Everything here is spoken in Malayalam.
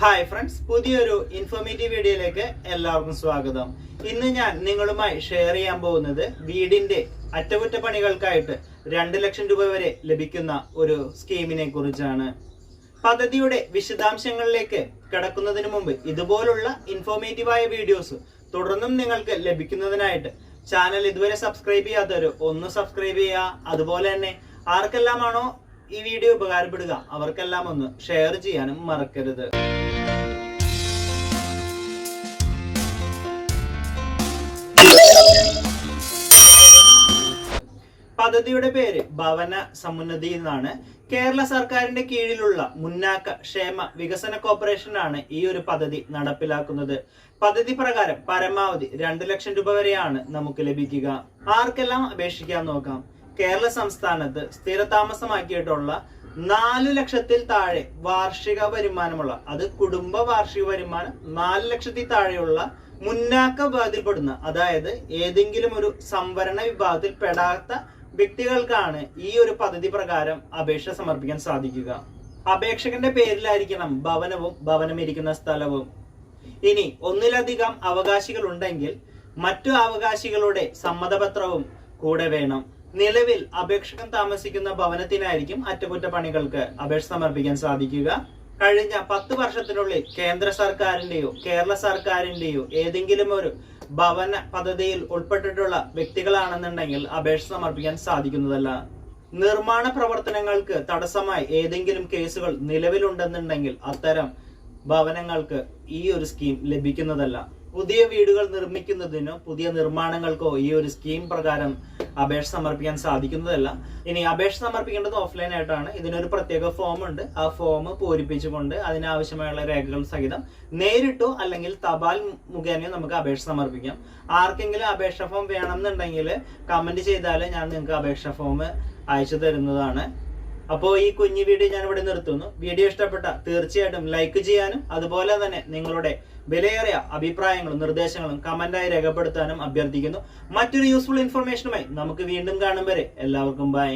ഹായ് ഫ്രണ്ട്സ് പുതിയൊരു ഇൻഫോർമേറ്റീവ് വീഡിയോയിലേക്ക് എല്ലാവർക്കും സ്വാഗതം. ഇന്ന് ഞാൻ നിങ്ങളുമായി ഷെയർ ചെയ്യാൻ പോകുന്നത് വീടിന്റെ അറ്റകുറ്റപ്പണികൾക്കായിട്ട് രണ്ട് ലക്ഷം രൂപ വരെ ലഭിക്കുന്ന ഒരു സ്കീമിനെ കുറിച്ചാണ്. പദ്ധതിയുടെ വിശദാംശങ്ങളിലേക്ക് കിടക്കുന്നതിന് മുമ്പ് ഇതുപോലുള്ള ഇൻഫോർമേറ്റീവായ വീഡിയോസ് തുടർന്നും നിങ്ങൾക്ക് ലഭിക്കുന്നതിനായിട്ട് ചാനൽ ഇതുവരെ സബ്സ്ക്രൈബ് ചെയ്യാത്തവർ ഒന്ന് സബ്സ്ക്രൈബ് ചെയ്യുക. അതുപോലെ തന്നെ ആർക്കെല്ലാമാണോ ഈ വീഡിയോ ഉപകാരപ്പെടുക. അവർക്കെല്ലാം ഒന്ന് ഷെയർ ചെയ്യാനും മറക്കരുത്. പദ്ധതിയുടെ പേര് ഭവന സമുന്നതി എന്നാണ്. കേരള സർക്കാരിന്റെ കീഴിലുള്ള മുന്നാക്ക ക്ഷേമ വികസന കോർപ്പറേഷനാണ് ഈ ഒരു പദ്ധതി നടപ്പിലാക്കുന്നത്. പദ്ധതി പ്രകാരം പരമാവധി രണ്ട് ലക്ഷം രൂപ വരെയാണ് നമുക്ക് ലഭിക്കുക. ആർക്കെല്ലാം അപേക്ഷിക്കാൻ നോക്കാം? കേരള സംസ്ഥാനത്ത് സ്ഥിരതാമസമാക്കിയിട്ടുള്ള നാലു ലക്ഷത്തിൽ താഴെ വാർഷിക വരുമാനമുള്ള അത് കുടുംബ വാർഷിക വരുമാനം നാല് ലക്ഷത്തിൽ താഴെയുള്ള മുന്നാക്ക വിഭാഗത്തിൽപ്പെടുന്ന അതായത് ഏതെങ്കിലും ഒരു സംവരണ വിഭാഗത്തിൽ പെടാത്ത വ്യക്തികൾക്കാണ് ഈ ഒരു പദ്ധതി പ്രകാരം അപേക്ഷ സമർപ്പിക്കാൻ സാധിക്കുക. അപേക്ഷകന്റെ പേരിലായിരിക്കണം ഭവനവും ഭവനം ഇരിക്കുന്ന സ്ഥലവും. ഇനി ഒന്നിലധികം അവകാശികൾ ഉണ്ടെങ്കിൽ മറ്റു അവകാശികളുടെ സമ്മതപത്രവും കൂടെ വേണം. നിലവിൽ അപേക്ഷകൻ താമസിക്കുന്ന ഭവനത്തിനായിരിക്കും അറ്റകുറ്റപ്പണികൾക്ക് അപേക്ഷ സമർപ്പിക്കാൻ സാധിക്കുക. കഴിഞ്ഞ പത്ത് വർഷത്തിനുള്ളിൽ കേന്ദ്ര സർക്കാരിന്റെയോ കേരള സർക്കാരിന്റെയോ ഏതെങ്കിലും ഒരു ഭവന പദ്ധതിയിൽ ഉൾപ്പെട്ടിട്ടുള്ള വ്യക്തികളാണെന്നുണ്ടെങ്കിൽ അപേക്ഷ സമർപ്പിക്കാൻ സാധിക്കുന്നതല്ല. നിർമ്മാണ പ്രവർത്തനങ്ങൾക്ക് തടസ്സമായി ഏതെങ്കിലും കേസുകൾ നിലവിലുണ്ടെന്നുണ്ടെങ്കിൽ അത്തരം ഭവനങ്ങൾക്ക് ഈ ഒരു സ്കീം ലഭിക്കുന്നതല്ല. പുതിയ വീടുകൾ നിർമ്മിക്കുന്നതിനോ പുതിയ നിർമ്മാണങ്ങൾക്കോ ഈ ഒരു സ്കീം പ്രകാരം അപേക്ഷ സമർപ്പിക്കാൻ സാധിക്കുന്നതല്ല. ഇനി അപേക്ഷ സമർപ്പിക്കേണ്ടത് ഓഫ്ലൈൻ ആയിട്ടാണ്. ഇതിനൊരു പ്രത്യേക ഫോം ഉണ്ട്. ആ ഫോം പൂരിപ്പിച്ചുകൊണ്ട് അതിനാവശ്യമായുള്ള രേഖകൾ സഹിതം നേരിട്ടോ അല്ലെങ്കിൽ തപാൽ മുഖേനയോ നമുക്ക് അപേക്ഷ സമർപ്പിക്കാം. ആർക്കെങ്കിലും അപേക്ഷ ഫോം വേണമെന്നുണ്ടെങ്കിൽ കമന്റ് ചെയ്താൽ ഞാൻ നിങ്ങൾക്ക് അപേക്ഷ ഫോം അയച്ചു തരുന്നതാണ്. അപ്പോൾ ഈ കുഞ്ഞു വീഡിയോ ഞാൻ ഇവിടെ നിർത്തുന്നു. വീഡിയോ ഇഷ്ടപ്പെട്ട തീർച്ചയായിട്ടും ലൈക്ക് ചെയ്യാനും അതുപോലെ തന്നെ നിങ്ങളുടെ വിലയേറിയ അഭിപ്രായങ്ങളും നിർദ്ദേശങ്ങളും കമന്റായി രേഖപ്പെടുത്താനും അഭ്യർത്ഥിക്കുന്നു. മറ്റൊരു യൂസ്ഫുൾ ഇൻഫർമേഷനുമായി നമുക്ക് വീണ്ടും കാണും വരെ. എല്ലാവർക്കും ബൈ